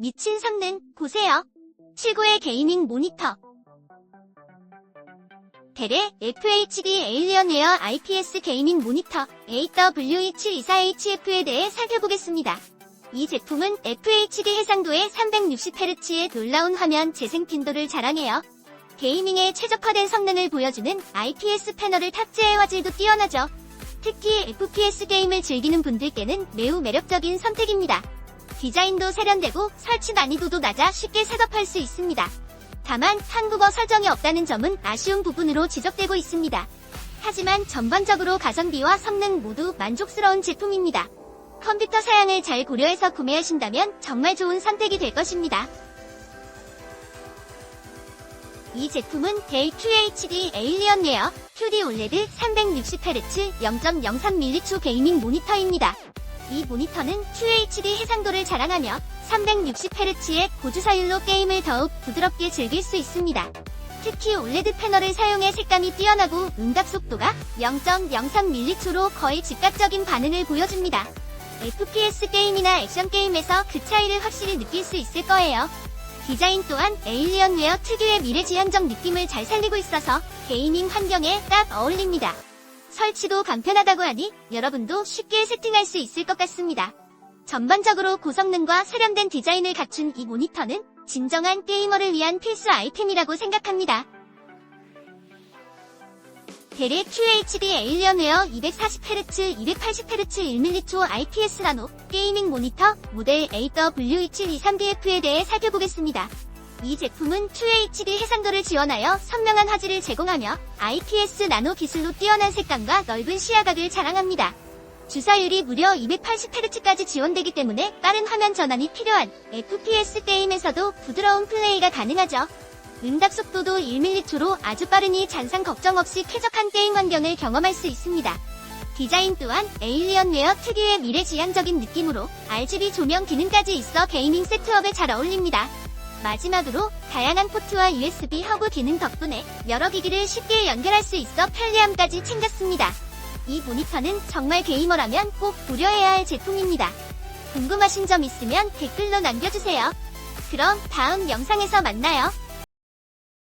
미친 성능 보세요. 최고의 게이밍 모니터. 델의 FHD 에일리언웨어 IPS 게이밍 모니터 AW724HF에 대해 살펴보겠습니다. 이 제품은 FHD 해상도의 360Hz의 놀라운 화면 재생 빈도를 자랑해요. 게이밍에 최적화된 성능을 보여주는 IPS 패널을 탑재해 화질도 뛰어나죠. 특히 FPS 게임을 즐기는 분들께는 매우 매력적인 선택입니다. 디자인도 세련되고 설치 난이도도 낮아 쉽게 셋업할 수 있습니다. 다만 한국어 설정이 없다는 점은 아쉬운 부분으로 지적되고 있습니다. 하지만 전반적으로 가성비와 성능 모두 만족스러운 제품입니다. 컴퓨터 사양을 잘 고려해서 구매하신다면 정말 좋은 선택이 될 것입니다. 이 제품은 델 QHD 에일리언웨어 QD OLED 360Hz 0.03mm 게이밍 모니터입니다. 이 모니터는 QHD 해상도를 자랑하며 360Hz의 고주사율로 게임을 더욱 부드럽게 즐길 수 있습니다. 특히 OLED 패널을 사용해 색감이 뛰어나고 응답 속도가 0.03mH로 거의 즉각적인 반응을 보여줍니다. FPS 게임이나 액션 게임에서 그 차이를 확실히 느낄 수 있을 거예요. 디자인 또한 에일리언웨어 특유의 미래지향적 느낌을 잘 살리고 있어서 게이밍 환경에 딱 어울립니다. 설치도 간편하다고 하니 여러분도 쉽게 세팅할 수 있을 것 같습니다. 전반적으로 고성능과 세련된 디자인을 갖춘 이 모니터는 진정한 게이머를 위한 필수 아이템이라고 생각합니다. 델의 QHD 에일리언웨어 240Hz, 280Hz 1mm IPS 나노 게이밍 모니터 모델 AW2723DF에 대해 살펴보겠습니다. 이 제품은 QHD 해상도를 지원하여 선명한 화질을 제공하며 IPS 나노 기술로 뛰어난 색감과 넓은 시야각을 자랑합니다. 주사율이 무려 280Hz까지 지원되기 때문에 빠른 화면 전환이 필요한 FPS 게임에서도 부드러운 플레이가 가능하죠. 응답 속도도 1mH로 아주 빠르니 잔상 걱정 없이 쾌적한 게임 환경을 경험할 수 있습니다. 디자인 또한 에일리언웨어 특유의 미래지향적인 느낌으로 RGB 조명 기능까지 있어 게이밍 세트업에 잘 어울립니다. 마지막으로 다양한 포트와 USB 허브 기능 덕분에 여러 기기를 쉽게 연결할 수 있어 편리함까지 챙겼습니다. 이 모니터는 정말 게이머라면 꼭 고려해야 할 제품입니다. 궁금하신 점 있으면 댓글로 남겨주세요. 그럼 다음 영상에서 만나요.